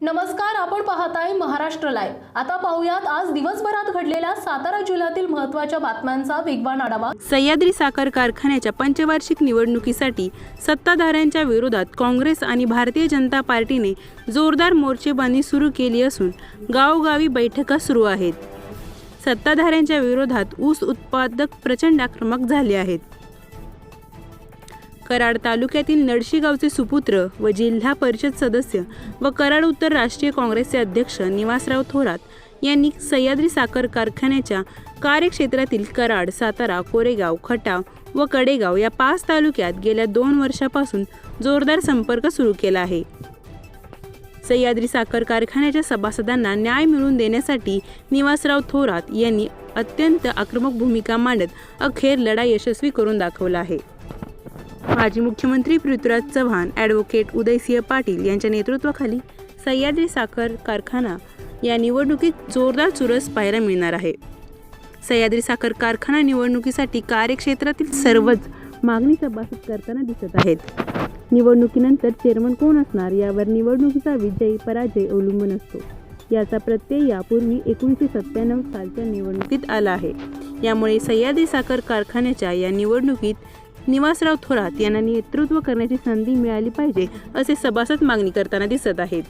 नमस्कार आपण पाहताय महाराष्ट्र लाईव्ह आता पाहूयात आज दिवसभरात घडलेल्या सातारा जिल्ह्यातील महत्त्वाच्या बातम्यांचा वेगवान आढावा. सह्याद्री साखर कारखान्याच्या पंचवार्षिक निवडणुकीसाठी सत्ताधाऱ्यांच्या विरोधात काँग्रेस आणि भारतीय जनता पार्टीने जोरदार मोर्चेबांधणी सुरू केली असून गावोगावी बैठका सुरू आहेत. सत्ताधाऱ्यांच्या विरोधात ऊस उत्पादक प्रचंड आक्रमक झाले आहेत. कराड तालुक्यातील नडशी गावचे सुपुत्र व जिल्हा परिषद सदस्य व कराड उत्तर राष्ट्रीय काँग्रेसचे अध्यक्ष निवासराव थोरात यांनी सह्याद्री साखर कारखान्याच्या कार्यक्षेत्रातील कराड सातारा कोरेगाव खटाव व कडेगाव या पाच तालुक्यात गेल्या दोन वर्षापासून जोरदार संपर्क सुरू केला आहे. सह्याद्री साखर कारखान्याच्या सभासदांना न्याय मिळवून देण्यासाठी निवासराव थोरात यांनी अत्यंत आक्रमक भूमिका मांडत अखेर लढा यशस्वी करून दाखवला आहे. माजी मुख्यमंत्री पृथ्वीराज चव्हाण ॲडव्होकेट उदयसिंह पाटील यांच्या नेतृत्वाखाली सह्याद्री साखर कारखाना या निवडणुकीत जोरदार चुरस पाहायला मिळणार आहे. सह्याद्री साखर कारखाना निवडणुकीसाठी कार्यक्षेत्रातील सर्वच मागणी सभासद करताना दिसत आहेत. निवडणुकीनंतर चेअरमन कोण असणार यावर निवडणुकीचा विजय पराजय अवलंबून असतो. याचा प्रत्यय यापूर्वी एकोणीसशे सत्त्याण्णव सालच्या निवडणुकीत आला आहे. यामुळे सह्याद्री साखर कारखान्याच्या या निवडणुकीत निवासराव थोरात यांना नेतृत्व करण्याची संधी मिळाली पाहिजे असे सभासद मागणी करताना दिसत आहेत.